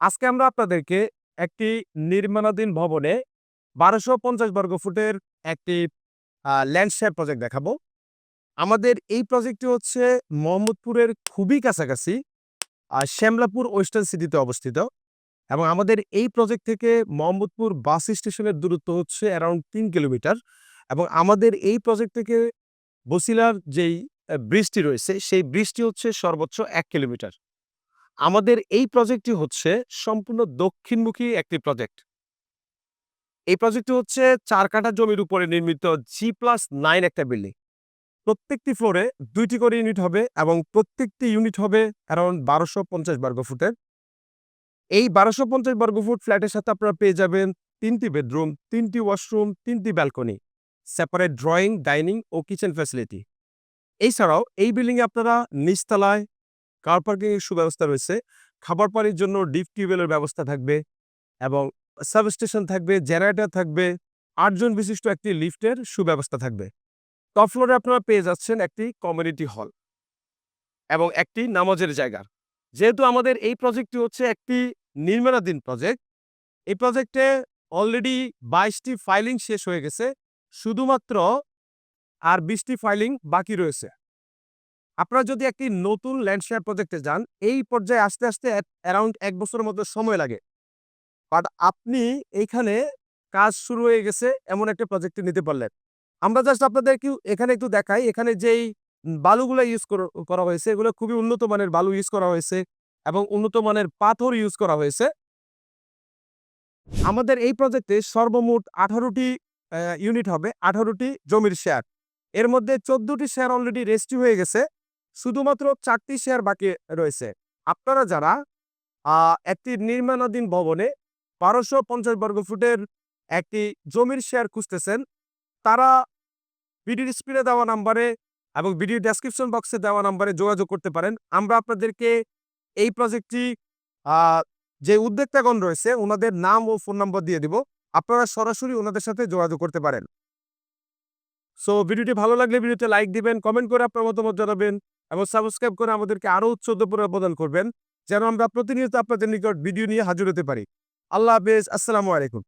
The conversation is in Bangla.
আজকে আমরা আপনাদেরকে একটি নির্মাণাধীন ভবনে বারোশো পঞ্চাশ বর্গ ফুটের একটি ল্যান্ডস্কেপ প্রজেক্ট দেখাবো। আমাদের এই প্রজেক্টটি হচ্ছে মোহাম্মদপুরের খুবই কাছাকাছি শ্যামলাপুর ওয়েস্টার্ন সিটিতে অবস্থিত এবং আমাদের এই প্রজেক্ট থেকে মোহাম্মদপুর বাস স্টেশনের দূরত্ব হচ্ছে অ্যারাউন্ড তিন কিলোমিটার এবং আমাদের এই প্রজেক্ট থেকে বসিলার যেই ব্রিজটি রয়েছে, সেই ব্রিজটি হচ্ছে সর্বোচ্চ এক কিলোমিটার। আমাদের এই প্রজেক্টটি হচ্ছে সম্পূর্ণ দক্ষিণমুখী একটি প্রজেক্ট। এই প্রজেক্টটি হচ্ছে চার কাঠা জমির উপরে নির্মিত জি প্লাস নাইন একটা বিল্ডিং প্রত্যেকটি ফ্লোরে দুইটি করে ইউনিট হবে এবং প্রত্যেকটি ইউনিট হবে অ্যারাউন্ড বারোশো পঞ্চাশ বর্গ ফুটের। এই বারোশো পঞ্চাশ বর্গ ফুট ফ্ল্যাটের সাথে আপনারা পেয়ে যাবেন তিনটি বেডরুম তিনটি ওয়াশরুম তিনটি ব্যালকনি সেপারেট ড্রয়িং ডাইনিং ও কিচেন ফ্যাসিলিটি এছাড়াও এই বিল্ডিংয়ে আপনারা নিচতলায় কার পার্কিং এর সুব্যবস্থা রয়েছে। খাবার পানির জন্য ডিপ টিউবওয়েলের ব্যবস্থা থাকবে এবং সাবস্টেশন থাকবে, জেনারেটর থাকবে, আটজন বিশিষ্ট একটি লিফটের সুব্যবস্থা থাকবে। টপ ফ্লোরে আপনারা পেয়ে যাচ্ছেন একটি কমিউনিটি হল এবং একটি নামাজের জায়গা। যেহেতু আমাদের এই প্রজেক্টটি হচ্ছে একটি নির্মাণাধীন প্রজেক্ট এই প্রজেক্টে অলরেডি বাইশটি ফাইলিং শেষ হয়ে গেছে, শুধুমাত্র আর বিশটি ফাইলিং বাকি রয়েছে। আপনারা যদি একটি নতুন ল্যান্ডশেয়ার প্রজেক্টে যান, এই পর্যায়ে আস্তে আস্তে অ্যারাউন্ড এক বছরের মতো সময় লাগে। বাট আপনি এইখানে কাজ শুরু হয়ে গেছে এমন একটা প্রজেক্টে নিতে পারলেন। আমরা জাস্ট আপনাদের একটু এখানে একটু দেখাই, এখানে যেই বালুগুলো ইউজ করা হয়েছে, এগুলো খুবই উন্নত মানের বালু ইউজ করা হয়েছে এবং উন্নত মানের পাথর ইউজ করা হয়েছে। আমাদের এই প্রজেক্টে সর্বমোট আঠারোটি ইউনিট হবে, আঠারোটি জমির শেয়ার এর মধ্যে চোদ্দটি শেয়ার অলরেডি রেজিস্ট্রি হয়ে গেছে। শুধুমাত্র চারটি শেয়ার বাকি রয়েছে। আপনারা যারা একটি নির্মাণাধীন ভবনে বারোশো পঞ্চাশ বর্গ ফুটের একটি জমির শেয়ার খুঁজতেছেন, তারা ভিডিওর স্ক্রিনে দেওয়া নাম্বারে এবং ভিডিও ডেসক্রিপশন বক্সে দেওয়া নাম্বারে যোগাযোগ করতে পারেন। আমরা আপনাদেরকে এই প্রজেক্টটি যে উদ্যোক্তাগণ রয়েছে ওনাদের নাম ও ফোন নাম্বার দিয়ে দিব। আপনারা সরাসরি ওনাদের সাথে যোগাযোগ করতে পারেন। সো ভিডিওটি ভালো লাগলে ভিডিওতে লাইক দিবেন কমেন্ট করে আপনার মতামত জানাবেন। এবং সাবস্ক্রাইব করে আমাদেরকে আরও উৎসাহ প্রদান করবেন। যেন আমরা প্রতিনিয়ত আপনাদের নিকট ভিডিও নিয়ে হাজির হতে পারি। আল্লাহ হাফেজ। আসসালামু আলাইকুম।